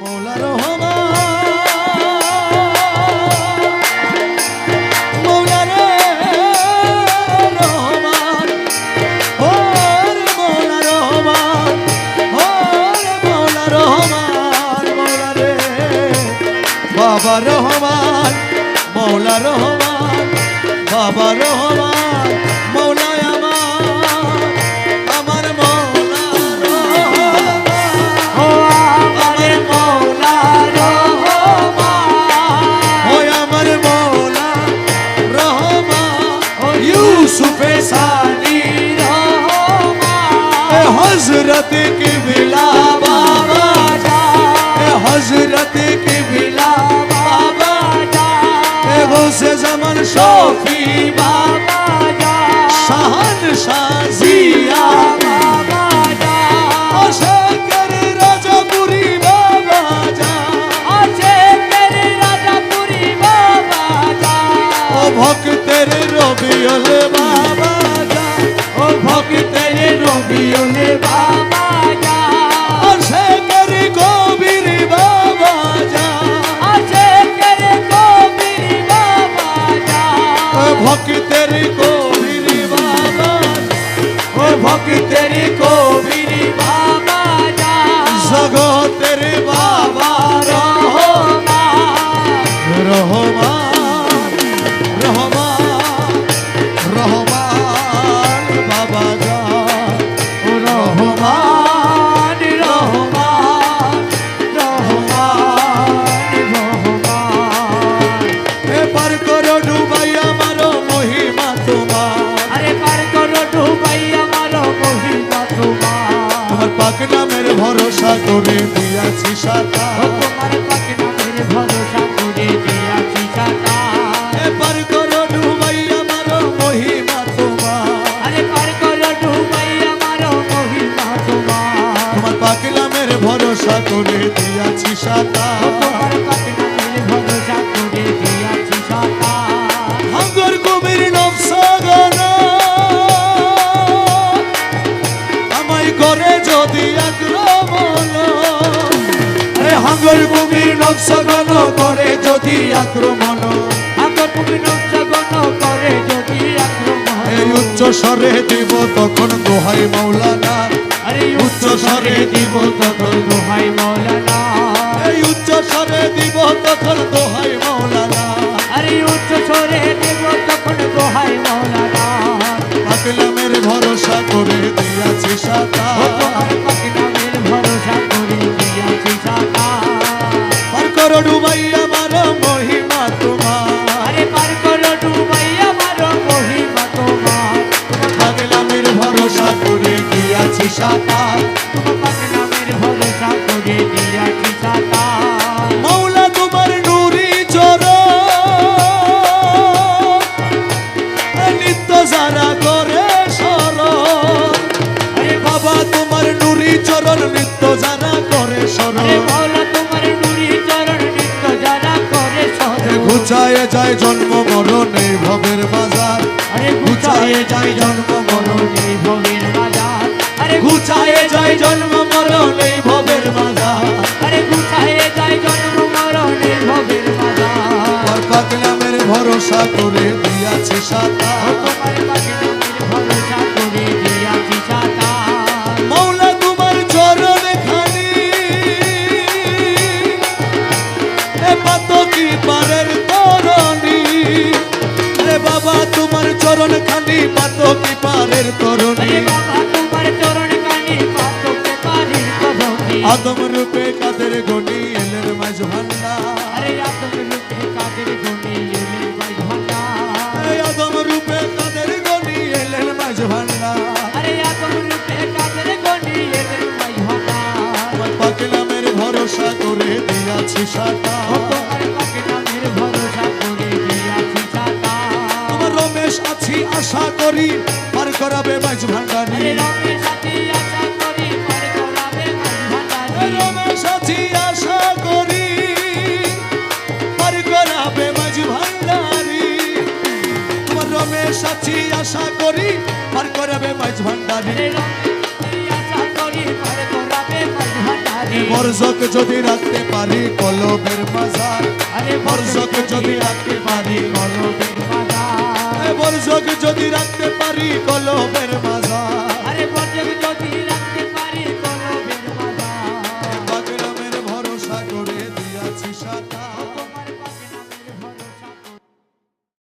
মৌলা রহমান বাবা রহমান মৌলা রহমান বাবা রহমান। হজরত কি বিলা বাবা এ হজরত কি বিলা বাবা এ গোসে জামান শফি বাবা শাহান শাজিয়া ও ভক্তের কবির বাবা ও ভক্তের কবির জগতের বাবা রহমান রহমান রহমান বাবা যা। রহমান। সাতা। তোমার পাকে নামের ভরসা করে দিয়াছি সাতা। এ পার করো ডুবাই আমার মহিমা তোমার। আরে পার করো ডুবাই আমার মহিমা তোমার। তোমার পাক নামের ভরসা করে দিয়াছি সাতা। তোমার হাঙ্গর কবির নকশাগানা করে যদি আক্রমণ। আগর তুমি নকশাগণ করে যদি আক্রমণ। এই উচ্চ স্বরে দিব তখন দোহাই মৌলানা আরে উচ্চ স্বরে দিব তখন দোহাই মৌলানা এই উচ্চ স্বরে দিব তখন দোহাই মৌলানা আরে উচ্চ স্বরে দিয়াছি সাতা তোমার পাকে নামের ভরসা করে দিয়াছি সাতা মৌলা তোমার নুরি চর নিত্য যারা করে সর আরে বাবা তোমার নুরি চরণ নিত্য যারা করে সর আরে মৌলা তোমার নুরি চরণ নিত্য যারা করে সর ঘুচায় যায় জন্ম মরণ এই ভবের বাজার। আরে গুছায়ে যায় জন্ম মরণ এই ভবের ঘুচায় যায় জন্ম মরণ এই ভবের বাজার আরে গুছায়ে যায় জন্ম মরণ এই ভবের ভরসা করে দিয়াছি সাতা? তোমার পাকে নামের ভরসা করে দিয়াছি সাতা? মৌলা তোমার চরণ খানি। এ পাতকি পারের তরণী। রে বাবা তোমার চরণ খানি পাতকি পারের তরণী। বাবা আদম রূপে কাদের গণি এলের মাঝ ভান্ডা আরে আদম রূপে কাদের এলেন ভাই ভান্ডার এই আদম রূপে কাদের গণি এলের মাঝ ভান্ডা আরে আদম রূপে কাদের গুণে এলেন ভাই ভান্ডার আমার পাকলামের ভরসা করে দিয়াছি সাতা ও তোমার পাকে নামের ভরসা করে দিয়াছি সাতা তোমার রমেশ আছি আশা করি পার করাবে মাঝ ভান্ডারি রমেশ সাথী আশা করি পার করাবে মাছ ভান্ডারি। বর্ষক যদি রাখতে পারি কলবের মাজার বর্ষক যদি রাখতে পারি কলবের মাজার। বর্ষক যদি রাখতে